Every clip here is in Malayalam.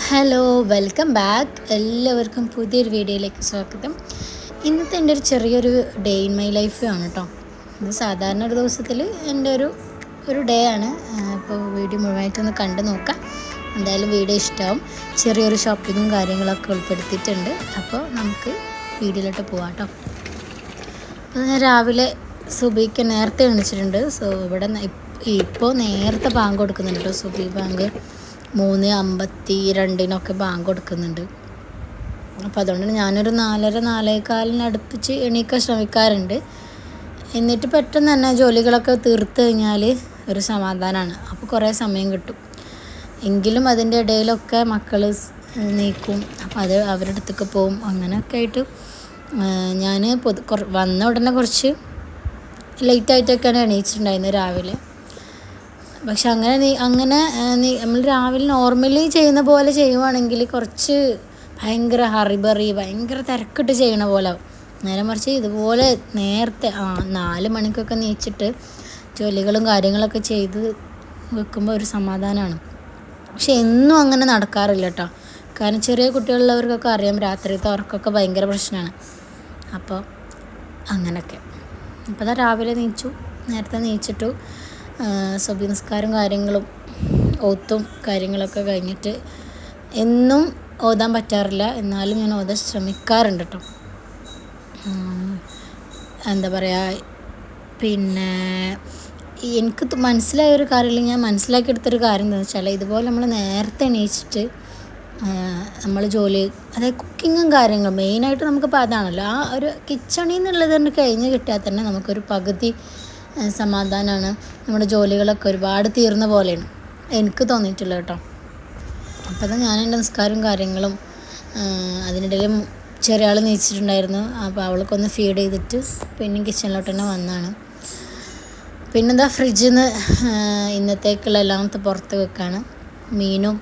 ഹലോ വെൽക്കം ബാക്ക് എല്ലാവർക്കും പുതിയൊരു വീഡിയോയിലേക്ക് സ്വാഗതം. ഇന്നത്തെ എന്റെ ഒരു ചെറിയൊരു ഡേ ഇൻ മൈ ലൈഫ് ആണ് കേട്ടോ ഇത് സാധാരണ ഒരു ദിവസത്തിൽ എന്റെ ഒരു ഒരു ഡേ ആണ്. അപ്പോൾ വീഡിയോ മുഴുവനായിട്ടൊന്ന് കണ്ടു നോക്കാം. എന്തായാലും വീഡിയോ ഇഷ്ടമാവും. ചെറിയൊരു ഷോപ്പിങ്ങും കാര്യങ്ങളൊക്കെ ഉൾപ്പെടുത്തിയിട്ടുണ്ട്. അപ്പോൾ നമുക്ക് വീഡിയോയിലോട്ട് പോവാം കേട്ടോ അപ്പോൾ ഞാൻ രാവിലെ സുബിക്ക് നേരത്തെ എണിച്ചിട്ടുണ്ട്. സോ ഇവിടെ ഇപ്പോൾ നേരത്തെ ബാങ്ക് കൊടുക്കുന്നുണ്ട് കേട്ടോ സുബി ബാങ്ക്. മൂന്ന് അമ്പത്തി രണ്ടിനൊക്കെ ബാങ്ക് കൊടുക്കുന്നുണ്ട്. അപ്പോൾ അതുകൊണ്ട് ഞാനൊരു നാലര നാലേകാലിന് അടുപ്പിച്ച് എണീക്കാൻ ശ്രമിക്കാറുണ്ട്. എന്നിട്ട് പെട്ടെന്ന് തന്നെ ജോലികളൊക്കെ തീർത്ത് കഴിഞ്ഞാൽ ഒരു സമാധാനമാണ് അപ്പോൾ കുറേ സമയം കിട്ടും. എങ്കിലും അതിന്റെ ഇടയിലൊക്കെ മക്കൾ നീക്കും. അപ്പോൾ അത് അവരുടെ അടുത്തൊക്കെ പോവും. അങ്ങനെയൊക്കെ ആയിട്ട് ഞാൻ പൊതു വന്ന ഉടനെ കുറച്ച് ലേറ്റായിട്ടൊക്കെയാണ് എണീച്ചിട്ടുണ്ടായിരുന്നത് രാവിലെ. പക്ഷെ അങ്ങനെ നീ അങ്ങനെ നീ നമ്മൾ രാവിലെ നോർമലി ചെയ്യുന്ന പോലെ ചെയ്യുവാണെങ്കിൽ കുറച്ച് ഭയങ്കര ഹറിബറി ഭയങ്കര തിരക്കിട്ട് ചെയ്യണ പോലെ നേരെ മറിച്ച് ഇതുപോലെ നേരത്തെ ആ നാല് മണിക്കൊക്കെ നീച്ചിട്ട് ജോലികളും കാര്യങ്ങളൊക്കെ ചെയ്ത് വെക്കുമ്പോൾ ഒരു സമാധാനമാണ് പക്ഷെ എന്നും അങ്ങനെ നടക്കാറില്ല കേട്ടോ. കാരണം ചെറിയ കുട്ടികളുള്ളവർക്കൊക്കെ അറിയാം രാത്രിത്തെ ഉറക്കമൊക്കെ ഭയങ്കര പ്രശ്നമാണ്. അപ്പോൾ അങ്ങനെയൊക്കെ. അപ്പോൾ അതാ രാവിലെ നീച്ചു നേരത്തെ നീച്ചിട്ടു. സബി നിസ്കാരം കാര്യങ്ങളും ഓത്തും കാര്യങ്ങളൊക്കെ കഴിഞ്ഞിട്ട് എന്നും ഓതാൻ പറ്റാറില്ല. എന്നാലും ഞാൻ ഓതാൻ ശ്രമിക്കാറുണ്ട് കേട്ടോ എന്താ പറയുക പിന്നെ എനിക്ക് മനസ്സിലായ ഒരു ഞാൻ മനസ്സിലാക്കിയെടുത്തൊരു കാര്യം എന്താണെന്ന് വെച്ചാൽ ഇതുപോലെ നമ്മൾ നേരത്തെ എണീച്ചിട്ട് നമ്മൾ ജോലി അതായത് കുക്കിങ്ങും കാര്യങ്ങളും മെയിനായിട്ട് നമുക്കിപ്പോൾ അതാണല്ലോ. ആ ഒരു കിച്ചണിൽ നിന്നുള്ളത് തന്നെ കഴിഞ്ഞ് കിട്ടിയാൽ തന്നെ നമുക്കൊരു പകുതി സമാധാനമാണ് നമ്മുടെ ജോലികളൊക്കെ ഒരുപാട് തീർന്ന പോലെയാണ്. എനിക്ക് തോന്നിയിട്ടുള്ളത് കേട്ടോ. അപ്പോൾ തന്നെ ഞാൻ എന്റെ നിസ്കാരവും കാര്യങ്ങളും അതിനിടയിൽ ചെറിയ ആൾ നീച്ചിട്ടുണ്ടായിരുന്നു. അപ്പോൾ അവൾക്കൊന്ന് ഫീഡ് ചെയ്തിട്ട് പിന്നെ കിച്ചണിലോട്ട് തന്നെ വന്നാണ് പിന്നെന്താ ഫ്രിഡ്ജിൽ നിന്ന് ഇന്നത്തേക്കുള്ള എല്ലാം പുറത്ത് വെക്കാണ്. മീനും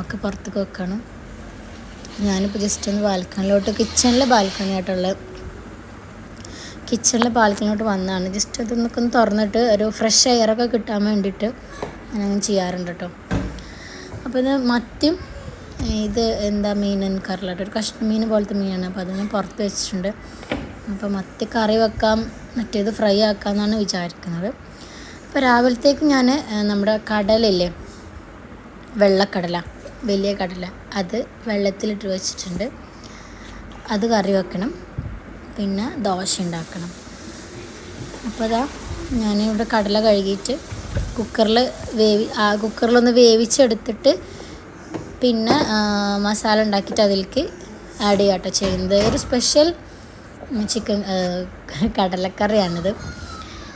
ഒക്കെ പുറത്തേക്ക് വെക്കണം. ഞാനിപ്പോൾ ജസ്റ്റ് ഒന്ന് ബാൽക്കണിലോട്ട് കിച്ചണിലെ ബാൽക്കണി ആയിട്ടുള്ള കിച്ചണിലെ ബാൽക്കണിലോട്ട് വന്നതാണ്. ജസ്റ്റ് അതൊന്നൊക്കെ ഒന്ന് തുറന്നിട്ട് ഒരു ഫ്രഷ് എയറൊക്കെ കിട്ടാൻ വേണ്ടിയിട്ട് ഞാൻ ചെയ്യാറുണ്ട് കേട്ടോ അപ്പോൾ ഇത് മത്തിയും ഇത് എന്താ മീൻ എനിക്കറിയില്ല ഒരു കഷ്ണ മീൻ പോലത്തെ മീനാണ്. അപ്പോൾ അത് ഞാൻ പുറത്ത് വെച്ചിട്ടുണ്ട്. അപ്പോൾ മത്തി കറി വെക്കാം മറ്റേത് ഫ്രൈ ആക്കാമെന്നാണ് വിചാരിക്കുന്നത്. അപ്പോൾ രാവിലത്തേക്ക് ഞാൻ നമ്മുടെ കടലില്ലേ വെള്ളക്കടല വലിയ കടല അത് വെള്ളത്തിലിട്ട് വെച്ചിട്ടുണ്ട്. അത് കറി വെക്കണം. പിന്നെ ദോശ ഉണ്ടാക്കണം. അപ്പോൾ അതാ ഞാനിവിടെ കടല കഴുകിയിട്ട് കുക്കറിൽ വേവി ആ കുക്കറിലൊന്ന് വേവിച്ചെടുത്തിട്ട് പിന്നെ മസാല ഉണ്ടാക്കിയിട്ട് അതിലേക്ക് ആഡ് ചെയ്യാട്ടോ ചെയ്യുന്നത്. ഒരു സ്പെഷ്യൽ ചിക്കൻ കടലക്കറിയാണിത്.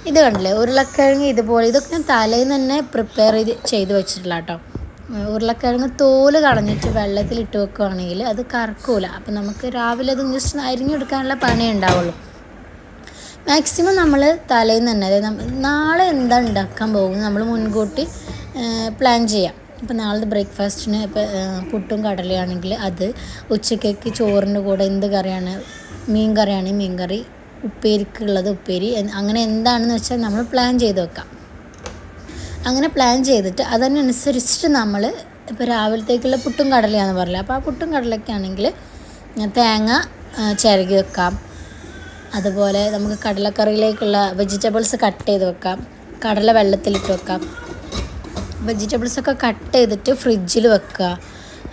ഇത് കണ്ടില്ലേ? ഉരുളക്കിഴങ്ങ് ഇതുപോലെ ഇതൊക്കെ ഞാൻ തലേന്ന് തന്നെ പ്രിപ്പയർ ചെയ്ത് ചെയ്ത് വെച്ചിട്ടില്ല കേട്ടോ ഉരുളക്കിഴങ്ങ് തോൽ കളഞ്ഞിട്ട് വെള്ളത്തിലിട്ട് വെക്കുകയാണെങ്കിൽ അത് കറക്കൂല. അപ്പം നമുക്ക് രാവിലെ അത് ജസ്റ്റ് അരിഞ്ഞെടുക്കാനുള്ള പണി ഉണ്ടാവുള്ളൂ. മാക്സിമം നമ്മൾ തലേന്ന് തന്നെ അതായത് നാളെ എന്താ ഉണ്ടാക്കാൻ പോകുന്നത് നമ്മൾ മുൻകൂട്ടി പ്ലാൻ ചെയ്യാം. ഇപ്പം നാളത്തെ ബ്രേക്ക്ഫാസ്റ്റിന് ഇപ്പം പുട്ടും കടലയാണെങ്കിൽ അത് ഉച്ചക്കേക്ക് ചോറിന്റെ കൂടെ എന്ത് കറിയാണ്? മീൻ കറിയാണെങ്കിൽ മീൻ കറി ഉപ്പേരിക്കുള്ളത് ഉപ്പേരി അങ്ങനെ എന്താണെന്ന് വെച്ചാൽ നമ്മൾ പ്ലാൻ ചെയ്ത് വെക്കാം. അങ്ങനെ പ്ലാൻ ചെയ്തിട്ട് അതിനനുസരിച്ചിട്ട് നമ്മൾ ഇപ്പോൾ രാവിലത്തേക്കുള്ള പുട്ടും കടലയാണെന്ന് പറഞ്ഞില്ല? അപ്പോൾ ആ പുട്ടും കടലയ്ക്കാണെങ്കിൽ തേങ്ങ ചിരകി വെക്കാം. അതുപോലെ നമുക്ക് കടലക്കറിയിലേക്കുള്ള വെജിറ്റബിൾസ് കട്ട് ചെയ്ത് വെക്കാം. കടല വെള്ളത്തിലിട്ട് വെക്കാം. വെജിറ്റബിൾസൊക്കെ കട്ട് ചെയ്തിട്ട് ഫ്രിഡ്ജിൽ വെക്കുക.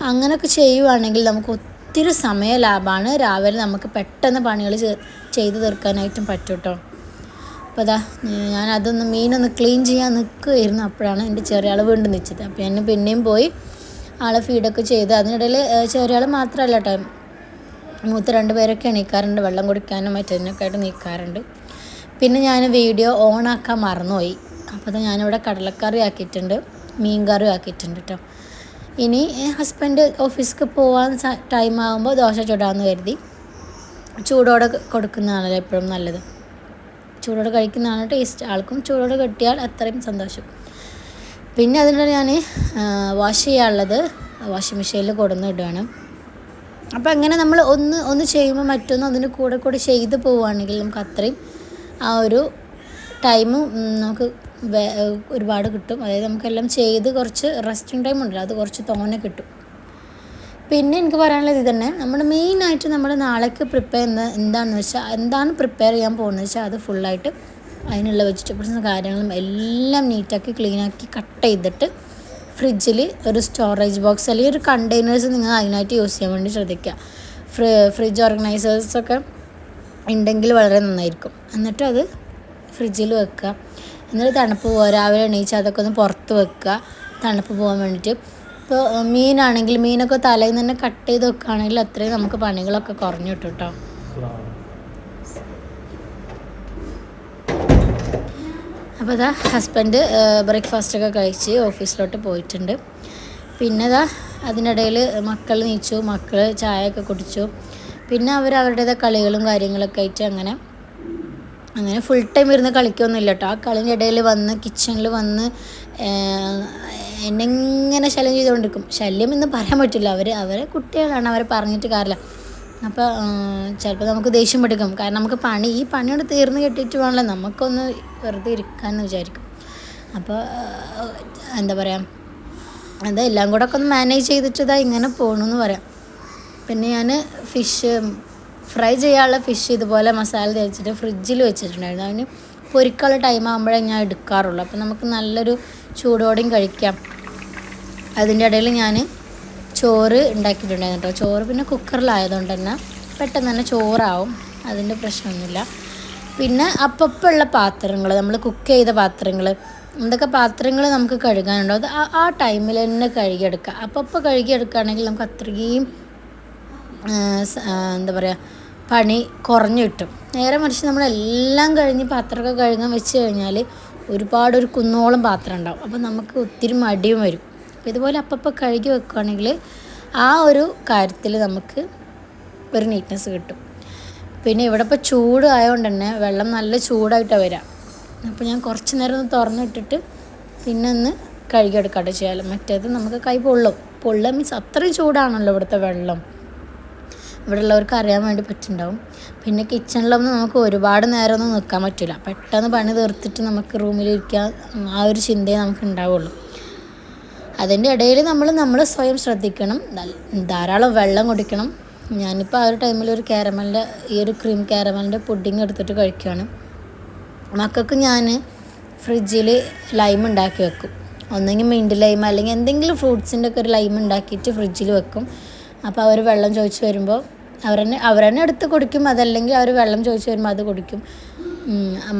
അങ്ങനെയൊക്കെ ചെയ്യുവാണെങ്കിൽ നമുക്ക് ഒത്തിരി സമയ ലാഭമാണ് രാവിലെ നമുക്ക് പെട്ടെന്ന് പണികൾ ചെയ്ത് തീർക്കാനായിട്ടും പറ്റും കേട്ടോ അപ്പോൾ അതാ ഞാൻ അതൊന്ന് മീനൊന്ന് ക്ലീൻ ചെയ്യാൻ നിൽക്കുമായിരുന്നു അപ്പോഴാണ് എന്റെ ചെറിയ ആൾ വീണ്ടും നിൽച്ചത് അപ്പോൾ ഞാൻ പിന്നെയും പോയി ആളെ ഫീഡൊക്കെ ചെയ്ത്. അതിനിടയിൽ ചെറിയ ആൾ മാത്രമല്ല കേട്ടോ. മൂത്ത് രണ്ട് പേരൊക്കെ എണീക്കാറുണ്ട്. വെള്ളം കുടിക്കാനും മറ്റതിനൊക്കെ ആയിട്ട് നീക്കാറുണ്ട് പിന്നെ ഞാൻ വീഡിയോ ഓണാക്കാൻ മറന്നുപോയി. അപ്പോൾ അത് ഞാനിവിടെ കടലക്കറി ആക്കിയിട്ടുണ്ട്. മീൻ കറി ആക്കിയിട്ടുണ്ട് കേട്ടോ. ഇനി ഹസ്ബൻഡ് ഓഫീസിക്ക് പോകാൻ ടൈം ആകുമ്പോൾ ദോശ ചുടാമെന്ന് കരുതി. ചൂടോടെ കൊടുക്കുന്നതാണല്ലോ എപ്പോഴും നല്ലത്. ചൂടോടെ കഴിക്കുന്നതാണ് ടേസ്റ്റ് ആൾക്കും ചൂടോടെ കിട്ടിയാൽ അത്രയും സന്തോഷം. പിന്നെ അതിനിടെ ഞാൻ വാഷ് ചെയ്യാനുള്ളത് വാഷിംഗ് മെഷീനിൽ കൊടുന്ന് ഇടുകയാണ് അപ്പോൾ അങ്ങനെ നമ്മൾ ഒന്ന് ഒന്ന് ചെയ്യുമ്പോൾ മറ്റൊന്ന് അതിന് കൂടെ കൂടെ ചെയ്ത് പോവുകയാണെങ്കിൽ നമുക്ക് അത്രയും ആ ഒരു ടൈം നമുക്ക് ഒരുപാട് കിട്ടും. അതായത് നമുക്കെല്ലാം ചെയ്ത് കുറച്ച് റെസ്റ്റിംഗ് ടൈം ഉണ്ടല്ലോ അത് കുറച്ച് തോനെ കിട്ടും. പിന്നെ എനിക്ക് പറയാനുള്ളത് ഇത് തന്നെ. നമ്മൾ മെയിനായിട്ട് നമ്മൾ നാളേക്ക് പ്രിപ്പയർ ചെയ്യുന്ന എന്താണെന്ന് വെച്ചാൽ എന്താണ് പ്രിപ്പയർ ചെയ്യാൻ പോകുന്നത് വെച്ചാൽ അത് ഫുള്ളായിട്ട് അതിനുള്ള വെജിറ്റബിൾസും കാര്യങ്ങളും എല്ലാം നീറ്റാക്കി ക്ലീനാക്കി കട്ട് ചെയ്തിട്ട് ഫ്രിഡ്ജിൽ ഒരു സ്റ്റോറേജ് ബോക്സ് അല്ലെങ്കിൽ ഒരു കണ്ടെയ്നേഴ്സ് നിങ്ങൾ അതിനായിട്ട് യൂസ് ചെയ്യാൻ വേണ്ടി ശ്രദ്ധിക്കുക. ഫ്രി ഫ്രിഡ്ജ് ഓർഗനൈസേഴ്സൊക്കെ ഉണ്ടെങ്കിൽ വളരെ നന്നായിരിക്കും. എന്നിട്ട് അത് ഫ്രിഡ്ജിൽ വെക്കുക. എന്നിട്ട് തണുപ്പ് പോകാൻ രാവിലെ എണീച്ച് അതൊക്കെ ഒന്ന് പുറത്ത് വെക്കുക. തണുപ്പ് പോകാൻ വേണ്ടിയിട്ട് ഇപ്പോൾ മീനാണെങ്കിൽ മീനൊക്കെ തലയിൽ നിന്ന് കട്ട് ചെയ്ത് വെക്കുകയാണെങ്കിൽ അത്രയും നമുക്ക് പണികളൊക്കെ കുറഞ്ഞു കിട്ടും കേട്ടോ അപ്പോൾ ഇതാ ഹസ്ബൻഡ് ബ്രേക്ക്ഫാസ്റ്റൊക്കെ കഴിച്ച് ഓഫീസിലോട്ട് പോയിട്ടുണ്ട്. പിന്നെ ഇതാ അതിനിടയിൽ മക്കൾ നീച്ചു മക്കൾ ചായയൊക്കെ കുടിച്ചു. പിന്നെ അവർ അവരുടേതായ കളികളും കാര്യങ്ങളൊക്കെ ആയിട്ട് അങ്ങനെ അങ്ങനെ ഫുൾ ടൈം ഇരുന്ന് കളിക്കൊന്നുമില്ല കേട്ടോ ആ കളിന്റെ ഇടയിൽ വന്ന് കിച്ചണിൽ വന്ന് എന്നെങ്ങനെ ശല്യം ചെയ്തുകൊണ്ടിരിക്കും ശല്യം എന്ന് പറയാൻ പറ്റില്ല. അവർ അവരെ കുട്ടികളാണ്. അവരെ പറഞ്ഞിട്ട് കാര്യമില്ല അപ്പോൾ ചിലപ്പോൾ നമുക്ക് ദേഷ്യം പിടിക്കും. കാരണം നമുക്ക് പണി ഈ പണിയോട് തീർന്നു കെട്ടിയിട്ട് വേണമല്ലോ നമുക്കൊന്ന് വെറുതെ ഇരിക്കാമെന്ന് വിചാരിക്കും. അപ്പോൾ എന്താ പറയുക അതെല്ലാം കൂടെ ഒക്കെ ഒന്ന് മാനേജ് ചെയ്തിട്ട് ഇതാ ഇങ്ങനെ പോകണമെന്ന് പറയാം. പിന്നെ ഞാൻ ഫിഷ് ഫ്രൈ ചെയ്യാനുള്ള ഫിഷ് ഇതുപോലെ മസാല തേച്ചിട്ട് ഫ്രിഡ്ജിൽ വെച്ചിട്ടുണ്ടായിരുന്നു. അതിന് പൊരിക്കാനുള്ള ടൈം ആകുമ്പോഴേ ഞാൻ എടുക്കാറുള്ളൂ. അപ്പോൾ നമുക്ക് നല്ലൊരു ചൂടോടെയും കഴിക്കാം. അതിന്റെ ഇടയിൽ ഞാൻ ചോറ് ഉണ്ടാക്കിയിട്ടുണ്ടായിരുന്നു കേട്ടോ ചോറ് പിന്നെ കുക്കറിലായതുകൊണ്ട് തന്നെ പെട്ടെന്ന് തന്നെ ചോറാവും. അതിന്റെ പ്രശ്നമൊന്നുമില്ല. പിന്നെ അപ്പപ്പുള്ള പാത്രങ്ങൾ നമ്മൾ കുക്ക് ചെയ്ത പാത്രങ്ങൾ എന്തൊക്കെ പാത്രങ്ങൾ നമുക്ക് കഴുകാനുണ്ടോ അത് ആ- ടൈമിൽ തന്നെ കഴുകിയെടുക്കുക. അപ്പപ്പോൾ കഴുകിയെടുക്കുകയാണെങ്കിൽ നമുക്ക് അത്രയും എന്താ പറയുക പണി കുറഞ്ഞു കിട്ടും. നേരെ മറിച്ച് നമ്മളെല്ലാം കഴിഞ്ഞ് പാത്രമൊക്കെ കഴുകാൻ വെച്ച് കഴിഞ്ഞാൽ ഒരുപാട് ഒരു കുന്നോളം പാത്രം ഉണ്ടാവും. അപ്പോൾ നമുക്ക് ഒത്തിരി മടിയും വരും. ഇതുപോലെ അപ്പപ്പോൾ കഴുകി വെക്കുകയാണെങ്കിൽ ആ ഒരു കാര്യത്തിൽ നമുക്ക് ഒരു നീറ്റ്നെസ് കിട്ടും. പിന്നെ ഇവിടെ ഇപ്പോൾ ചൂട് ആയതുകൊണ്ട് തന്നെ വെള്ളം നല്ല ചൂടായിട്ടാണ് വരിക അപ്പോൾ ഞാൻ കുറച്ച് നേരം ഒന്ന് തുറന്നിട്ടിട്ട് പിന്നെ ഒന്ന് കഴുകിയെടുക്കാട്ടോ ചെയ്യാമല്ലോ മറ്റേത് നമുക്ക് കൈ പൊള്ളും. പൊള്ളുക മീൻസ് അത്രയും ചൂടാണല്ലോ ഇവിടുത്തെ വെള്ളം. ഇവിടെ ഉള്ളവർക്ക് അറിയാൻ വേണ്ടി പറ്റുന്നുണ്ടാവും. പിന്നെ കിച്ചണിലൊന്നും നമുക്ക് ഒരുപാട് നേരമൊന്നും നിൽക്കാൻ പറ്റില്ല. പെട്ടെന്ന് പണി തീർത്തിട്ട് നമുക്ക് റൂമിലിരിക്കാൻ ആ ഒരു ചിന്തയെ നമുക്ക് ഉണ്ടാവുള്ളൂ. അതിന്റെ ഇടയിൽ നമ്മൾ നമ്മൾ സ്വയം ശ്രദ്ധിക്കണം. ധാരാളം വെള്ളം കുടിക്കണം. ഞാനിപ്പോൾ ആ ഒരു ടൈമിൽ ഒരു കാരമലിന്റെ ഈ ഒരു ക്രീം കാരമലിന്റെ പുഡിങ് എടുത്തിട്ട് കഴിക്കുകയാണ് മക്കൾക്ക് ഞാൻ ഫ്രിഡ്ജിൽ ലൈം ഉണ്ടാക്കി വെക്കും. ഒന്നെങ്കിൽ മിന്റ് ലൈം അല്ലെങ്കിൽ എന്തെങ്കിലും ഫ്രൂട്ട്സിന്റെ ഒക്കെ ഒരു ലൈം ഉണ്ടാക്കിയിട്ട് ഫ്രിഡ്ജിൽ വെക്കും. അപ്പോൾ അവർ വെള്ളം ചോദിച്ച് വരുമ്പോൾ അവരെന്നെ അവരെന്നെ എടുത്ത് കുടിക്കും. അതല്ലെങ്കിൽ അവർ വെള്ളം ചോദിച്ച് വരുമ്പോൾ അത് കുടിക്കും.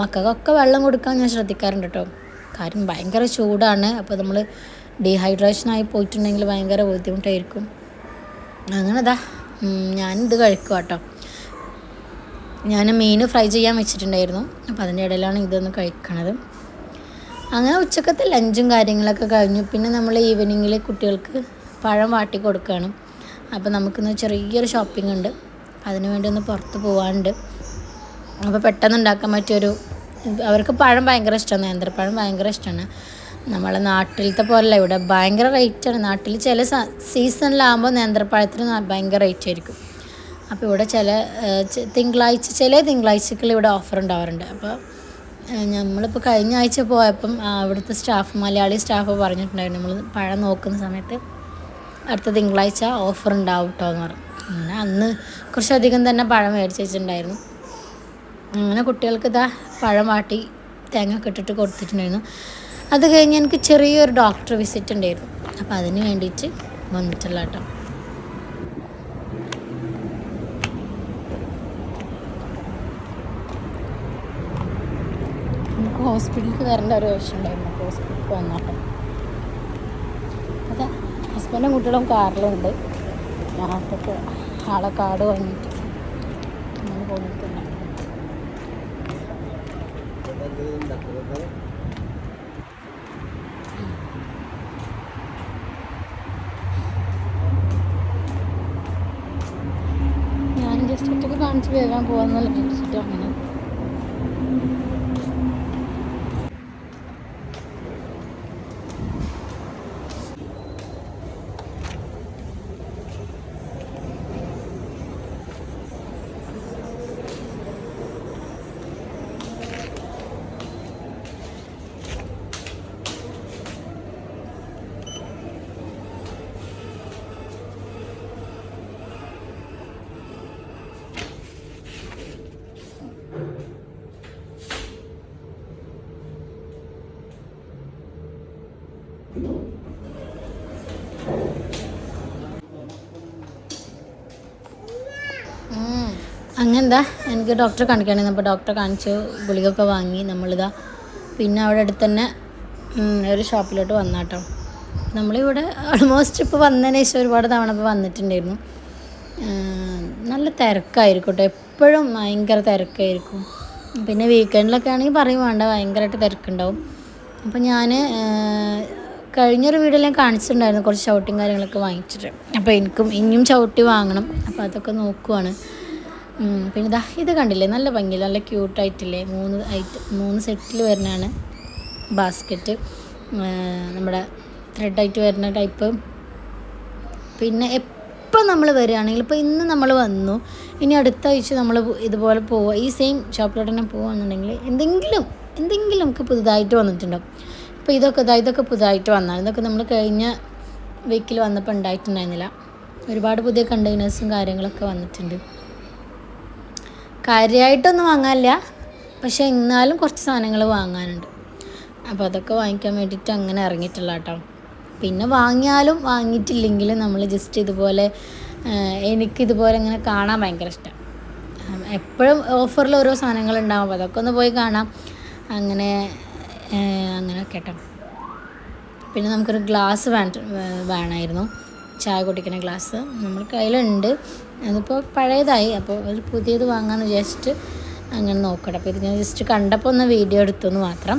മക്കൾക്കൊക്കെ വെള്ളം കൊടുക്കാൻ ഞാൻ ശ്രദ്ധിക്കാറുണ്ട് കേട്ടോ കാര്യം ഭയങ്കര ചൂടാണ്. അപ്പോൾ നമ്മൾ ഡീഹൈഡ്രേഷനായി പോയിട്ടുണ്ടെങ്കിൽ ഭയങ്കര ബുദ്ധിമുട്ടായിരിക്കും. അങ്ങനെ അതാ ഞാനിത് കഴിക്കുക കേട്ടോ ഞാൻ മീൻ ഫ്രൈ ചെയ്യാൻ വെച്ചിട്ടുണ്ടായിരുന്നു. അപ്പോൾ അതിന്റെ ഇടയിലാണ് ഇതൊന്ന് കഴിക്കണത്. അങ്ങനെ ഉച്ചക്കത്തെ ലഞ്ചും കാര്യങ്ങളൊക്കെ കഴിഞ്ഞു. പിന്നെ നമ്മൾ ഈവനിങ്ങിൽ കുട്ടികൾക്ക് പഴം വാട്ടി കൊടുക്കുകയാണ് അപ്പോൾ നമുക്കിന്ന് ചെറിയൊരു ഷോപ്പിംഗ് ഉണ്ട്. അതിനു വേണ്ടി ഒന്ന് പുറത്ത് പോകാനുണ്ട് അപ്പോൾ പെട്ടെന്ന് ഉണ്ടാക്കാൻ പറ്റിയൊരു അവർക്ക് പഴം ഭയങ്കര ഇഷ്ടമാണ്. നേന്ത്രപ്പഴം ഭയങ്കര ഇഷ്ടമാണ്. നമ്മളെ നാട്ടിലത്തെ പോലല്ല ഇവിടെ ഭയങ്കര റേറ്റാണ് നാട്ടിൽ ചില സീസണിലാകുമ്പോൾ നേന്ത്രപ്പഴത്തിന് ഭയങ്കര റേറ്റ് ആയിരിക്കും. അപ്പോൾ ഇവിടെ ചില തിങ്കളാഴ്ച ചില തിങ്കളാഴ്ചകൾ ഇവിടെ ഓഫർ ഉണ്ടാവാറുണ്ട്. അപ്പോൾ നമ്മളിപ്പോൾ കഴിഞ്ഞ ആഴ്ച പോയപ്പം അവിടുത്തെ സ്റ്റാഫ് മലയാളി സ്റ്റാഫ് പറഞ്ഞിട്ടുണ്ടായിരുന്നു. നമ്മൾ പഴം നോക്കുന്ന സമയത്ത് അടുത്ത തിങ്കളാഴ്ച ഓഫർ ഉണ്ടാവും കേട്ടോ എന്ന് പറഞ്ഞു. അങ്ങനെ അന്ന് കുറച്ചധികം തന്നെ പഴം മേടിച്ച് വെച്ചിട്ടുണ്ടായിരുന്നു. അങ്ങനെ കുട്ടികൾക്ക് ഇതാ പഴം വാട്ടി തേങ്ങ കെട്ടിട്ട് കൊടുത്തിട്ടുണ്ടായിരുന്നു. അത് കഴിഞ്ഞ് എനിക്ക് ചെറിയൊരു ഡോക്ടർ വിസിറ്റ് ഉണ്ടായിരുന്നു. അപ്പോൾ അതിന് വേണ്ടിയിട്ട് വന്നിട്ടുള്ള കേട്ടോ ഹോസ്പിറ്റലിൽ വരേണ്ട ഒരു ആവശ്യം ഉണ്ടായിരുന്നു. ഹോസ്പിറ്റലിൽ അതെ ഹസ്ബൻഡും കുട്ടികളും കാറിലുണ്ട്. ഞാനൊക്കെ ആളെ കാർഡ് വാങ്ങിയിട്ട് അങ്ങനെ ഞാൻ ജസ്റ്റ് ഒറ്റയ്ക്ക് കാണിച്ച് വേഗം പോകാമെന്നല്ല വിചാരിച്ചിട്ട് അങ്ങനെ അങ്ങനെ എന്താ എനിക്ക് ഡോക്ടറെ കാണിക്കുകയാണെങ്കിൽ അപ്പോൾ ഡോക്ടറെ കാണിച്ചു. ഗുളികയൊക്കെ വാങ്ങി. നമ്മളിതാ പിന്നെ അവിടെ അടുത്ത് തന്നെ ഒരു ഷോപ്പിലോട്ട് വന്നാട്ടോ. നമ്മളിവിടെ ഓൾമോസ്റ്റ് ഇപ്പോൾ വന്നതിന് ശേഷം ഒരുപാട് തവണ ഇപ്പോൾ വന്നിട്ടുണ്ടായിരുന്നു. നല്ല തിരക്കായിരിക്കും കേട്ടോ എപ്പോഴും ഭയങ്കര തിരക്കായിരിക്കും. പിന്നെ വീക്കെൻഡിലൊക്കെ ആണെങ്കിൽ പറയും വേണ്ട ഭയങ്കരമായിട്ട് തിരക്കുണ്ടാവും. അപ്പോൾ ഞാൻ കഴിഞ്ഞൊരു വീഡിയോയിൽ ഞാൻ കാണിച്ചിട്ടുണ്ടായിരുന്നു. കുറച്ച് ചവിട്ടിയും കാര്യങ്ങളൊക്കെ വാങ്ങിച്ചിട്ട്. അപ്പോൾ എനിക്കും ഇനിയും ചവിട്ടി വാങ്ങണം. അപ്പോൾ അതൊക്കെ നോക്കുവാണ്. പിന്നെ ഇതാ ഇത് കണ്ടില്ലേ? നല്ല ഭംഗിയില്ല നല്ല ക്യൂട്ടായിട്ടില്ലേ മൂന്ന് ഐറ്റ് മൂന്ന് സെറ്റിൽ വരുന്നതാണ് ബാസ്ക്കറ്റ് നമ്മുടെ ത്രെഡായിട്ട് വരുന്ന ടൈപ്പ് പിന്നെ എപ്പോൾ നമ്മൾ വരികയാണെങ്കിൽ ഇപ്പോൾ ഇന്ന് നമ്മൾ വന്നു. ഇനി അടുത്ത ആഴ്ച നമ്മൾ ഇതുപോലെ പോവുക. ഈ സെയിം ഷോപ്പിലോട്ട് തന്നെ പോവുകയാണെന്നുണ്ടെങ്കിൽ എന്തെങ്കിലും എന്തെങ്കിലും നമുക്ക് പുതുതായിട്ട് വന്നിട്ടുണ്ടാവും. ഇപ്പോൾ ഇതൊക്കെ ഇതാ ഇതൊക്കെ പുതുതായിട്ട് വന്നാൽ ഇതൊക്കെ നമ്മൾ കഴിഞ്ഞ വീക്കിൽ വന്നപ്പോൾ ഉണ്ടായിട്ടുണ്ടായിരുന്നില്ല. ഒരുപാട് പുതിയ കണ്ടെയ്നേഴ്സും കാര്യങ്ങളൊക്കെ വന്നിട്ടുണ്ട്. കാര്യമായിട്ടൊന്നും വാങ്ങാനില്ല. പക്ഷേ എന്നാലും കുറച്ച് സാധനങ്ങൾ വാങ്ങാനുണ്ട്. അപ്പോൾ അതൊക്കെ വാങ്ങിക്കാൻ വേണ്ടിയിട്ട് അങ്ങനെ ഇറങ്ങിയിട്ടുള്ള കേട്ടോ. പിന്നെ വാങ്ങിയാലും വാങ്ങിയിട്ടില്ലെങ്കിലും നമ്മൾ ജസ്റ്റ് ഇതുപോലെ എനിക്കിതുപോലെ ഇങ്ങനെ കാണാൻ ഭയങ്കര ഇഷ്ടം. എപ്പോഴും ഓഫറിൽ ഓരോ സാധനങ്ങൾ ഉണ്ടാവും അതൊക്കെ ഒന്ന് പോയി കാണാം. അങ്ങനെ അങ്ങനെ കേട്ടോ. പിന്നെ നമുക്കൊരു ഗ്ലാസ് വേണ്ട വേണമായിരുന്നു ചായ കുടിക്കുന്ന ഗ്ലാസ് നമ്മൾ കയ്യിലുണ്ട്. അതിപ്പോൾ പഴയതായി. അപ്പോൾ ഒരു പുതിയത് വാങ്ങാമെന്ന് വിചാരിച്ചിട്ട് അങ്ങനെ നോക്കണം അപ്പോൾ ഇത് ഞാൻ ജസ്റ്റ് കണ്ടപ്പോൾ ഒന്ന് വീഡിയോ എടുത്തെന്ന് മാത്രം.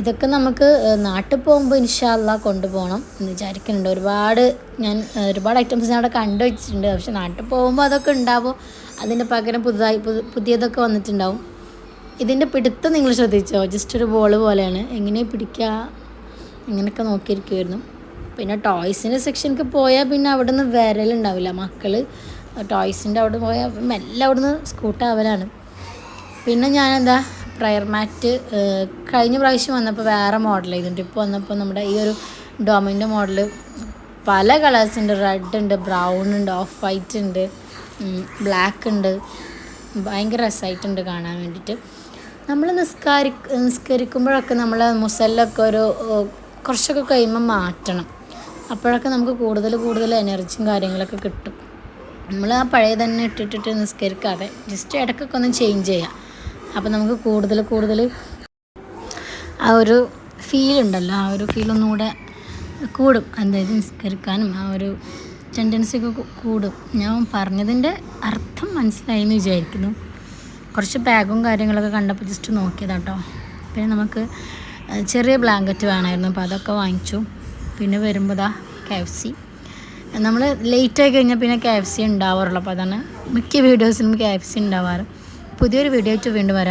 ഇതൊക്കെ നമുക്ക് നാട്ടിൽ പോകുമ്പോൾ ഇൻഷാല്ല കൊണ്ടുപോകണം എന്ന് വിചാരിക്കുന്നുണ്ട്. ഒരുപാട് ഞാൻ ഒരുപാട് ഐറ്റംസ് ഞാൻ അവിടെ കണ്ടു വെച്ചിട്ടുണ്ട്. പക്ഷെ നാട്ടിൽ പോകുമ്പോൾ അതൊക്കെ ഉണ്ടാവും. അതിന്റെ പകരം പുതുതായി പുതിയതൊക്കെ വന്നിട്ടുണ്ടാവും. ഇതിന്റെ പിടുത്തം നിങ്ങൾ ശ്രദ്ധിച്ചോ? ജസ്റ്റ് ഒരു ബോൾ പോലെയാണ്. എങ്ങനെ പിടിക്കുക ഇങ്ങനെയൊക്കെ നോക്കിയിരിക്കുമായിരുന്നു പിന്നെ ടോയ്സിന്റെ സെക്ഷനിലേക്ക് പോയാൽ പിന്നെ അവിടെ നിന്ന് വിരലുണ്ടാവില്ല. മക്കൾ ടോയ്സിന്റെ അവിടെ പോയാൽ മെല്ലെ അവിടെ നിന്ന് സ്കൂട്ടാവലാണ് പിന്നെ ഞാനെന്താ പ്രയർ മാറ്റ് കഴിഞ്ഞ പ്രാവശ്യം വന്നപ്പോൾ വേറെ മോഡൽ ചെയ്തിട്ടുണ്ട് ഇപ്പോൾ വന്നപ്പോൾ നമ്മുടെ ഈ ഒരു ഡൊമിന്റെ മോഡൽ പല കളേഴ്സ് ഉണ്ട് റെഡ് ഉണ്ട് ബ്രൗൺ ഉണ്ട് ഓഫ് വൈറ്റ് ഉണ്ട് ബ്ലാക്ക് ഉണ്ട്. ഭയങ്കര രസമായിട്ടുണ്ട് കാണാൻ വേണ്ടിയിട്ട്. നമ്മൾ നിസ്കാരി നിസ്കരിക്കുമ്പോഴൊക്കെ നമ്മൾ മുസല്ലൊക്കെ ഒരു കുറച്ചൊക്കെ കഴിയുമ്പോൾ മാറ്റണം. അപ്പോഴൊക്കെ നമുക്ക് കൂടുതൽ കൂടുതൽ എനർജിയും കാര്യങ്ങളൊക്കെ കിട്ടും. നമ്മൾ ആ പഴയ തന്നെ ഇട്ടിട്ടിട്ട് നിസ്കരിക്കാതെ ജസ്റ്റ് ഇടയ്ക്കൊക്കെ ഒന്ന് ചേഞ്ച് ചെയ്യാം. അപ്പോൾ നമുക്ക് കൂടുതൽ കൂടുതൽ ആ ഒരു ഫീൽ ഉണ്ടല്ലോ. ആ ഒരു ഫീൽ ഒന്നുകൂടെ കൂടും അതായത് നിസ്കരിക്കാനും ആ ഒരു ടെൻഡൻസി ഒക്കെ കൂടും. ഞാൻ പറഞ്ഞതിന്റെ അർത്ഥം മനസ്സിലായി എന്ന് വിചാരിക്കുന്നു. കുറച്ച് ബാഗും കാര്യങ്ങളൊക്കെ കണ്ടപ്പോൾ ജസ്റ്റ് നോക്കിയതാട്ടോ. പിന്നെ നമുക്ക് ചെറിയ ബ്ലാങ്കറ്റ് വേണമായിരുന്നു അപ്പോൾ അതൊക്കെ വാങ്ങിച്ചു. പിന്നെ വരുമ്പോൾ ദാ കെ എഫ് സി നമ്മൾ ലേറ്റ് ആയി കഴിഞ്ഞാൽ പിന്നെ കെ എഫ് സി ഉണ്ടാവാറുള്ളൂ അപ്പോൾ അതാണ് മിക്ക വീഡിയോസിനും കെ എഫ് സി ഉണ്ടാവാറ്. പുതിയൊരു വീഡിയോ ആയിട്ട് വീണ്ടും വരാം.